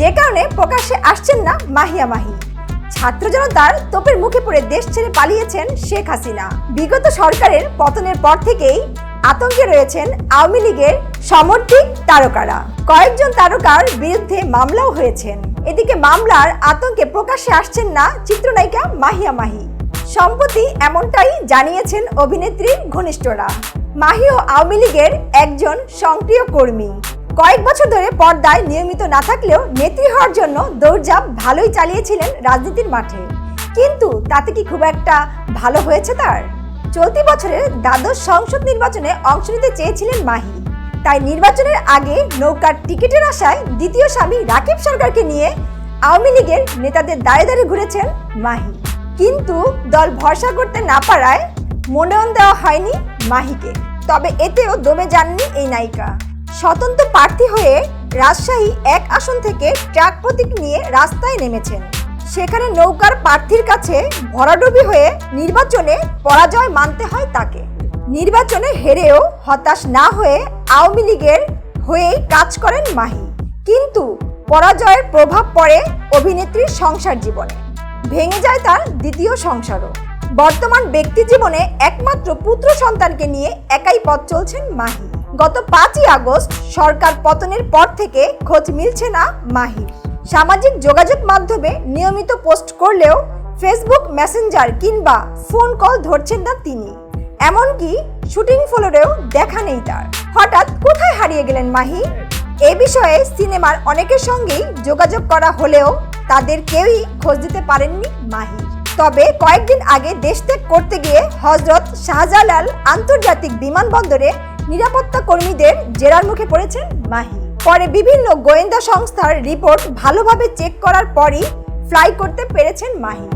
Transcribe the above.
যে কারণে প্রকাশ্যে আসছেন না মাহিয়া মাহি। ছাত্র জনতার তোপের মুখে পড়ে দেশ ছেড়ে পালিয়েছেন শেখ হাসিনা। বিগত সরকারের পতনের পর থেকেই আতঙ্কে রয়েছেন আওয়ামী লীগের সমর্থিক তারকারা। কয়েকজন তারকার বিরুদ্ধে মামলাও হয়েছেন। এদিকে মামলার আতঙ্কে প্রকাশ্যে আসছেন না চিত্রনায়িকা মাহিয়া মাহি। সম্প্রতি এমনটাই জানিয়েছেন অভিনেত্রীর ঘনিষ্ঠরা। মাহি ও আওয়ামী লীগের একজন সক্রিয় কর্মী। কয়েক বছর ধরে পর্দায় নিয়মিত না থাকলেও নেত্রী হওয়ার জন্য দৌড়ঝাঁপ ভালোই চালিয়েছিলেন রাজনীতির মাঠে। কিন্তু তাতে কি খুব একটা ভালো হয়েছে তার? চলতি বছরের দ্বাদশ সংসদ নির্বাচনে অংশ নিতে চেয়েছিলেন মাহি। তাই নির্বাচনের আগে নৌকার টিকিটের আশায় দ্বিতীয় স্বামী রাকিব সরকারকে নিয়ে আওয়ামী লীগের নেতাদের দাঁড়ে দাঁড়িয়ে ঘুরেছেন মাহি। কিন্তু দল ভরসা করতে না পারায় মনোনয়ন দেওয়া হয়নি মাহিকে। তবে এতেও দমে যাননি এই নায়িকা। স্বতন্ত্র প্রার্থী হয়ে রাজশাহী এক আসন থেকে ট্রাক প্রতীক নিয়ে রাস্তায় নেমেছেন। সেখানে নৌকার প্রার্থীর কাছে ভরাডুবি হয়ে নির্বাচনে পরাজয় মানতে হয় তাকে। নির্বাচনে হেরেও হতাশ না হয়ে আওয়ামী লীগের হয়েই কাজ করেন মাহি। কিন্তু পরাজয়ের প্রভাব পড়ে অভিনেত্রীর সংসার জীবনে। ভেঙে যায় তার দ্বিতীয় সংসারও। বর্তমান ব্যক্তি জীবনে একমাত্র পুত্র সন্তানকে নিয়ে একাই পথ চলছেন মাহি। গত পাঁচই আগস্ট সরকার পতনের পর থেকে খোঁজ মিলছে না মাহির। সামাজিক যোগাযোগ মাধ্যমে নিয়মিত পোস্ট করলেও ফেসবুক মেসেঞ্জার কিংবা ফোন কল ধরছেন না তিনি। এমনকি শুটিং ফ্লোরেও দেখা নেই তার। হঠাৎ কোথায় হারিয়ে গেলেন মাহি? এ বিষয়ে সিনেমার অনেকের সঙ্গেই যোগাযোগ করা হলেও তাদের কেউই খোঁজ দিতে পারেননি মাহি। তবে কয়েকদিন আগে দেশ ত্যাগ করতে গিয়ে হজরত শাহজালাল আন্তর্জাতিক বিমানবন্দরে নিরাপত্তা কর্মীদের জেরার মুখে পড়েছেন মাহি। পরে বিভিন্ন গোয়েন্দা সংস্থার রিপোর্ট ভালোভাবে চেক করার পরই ফ্লাই করতে পেরেছেন মাহি।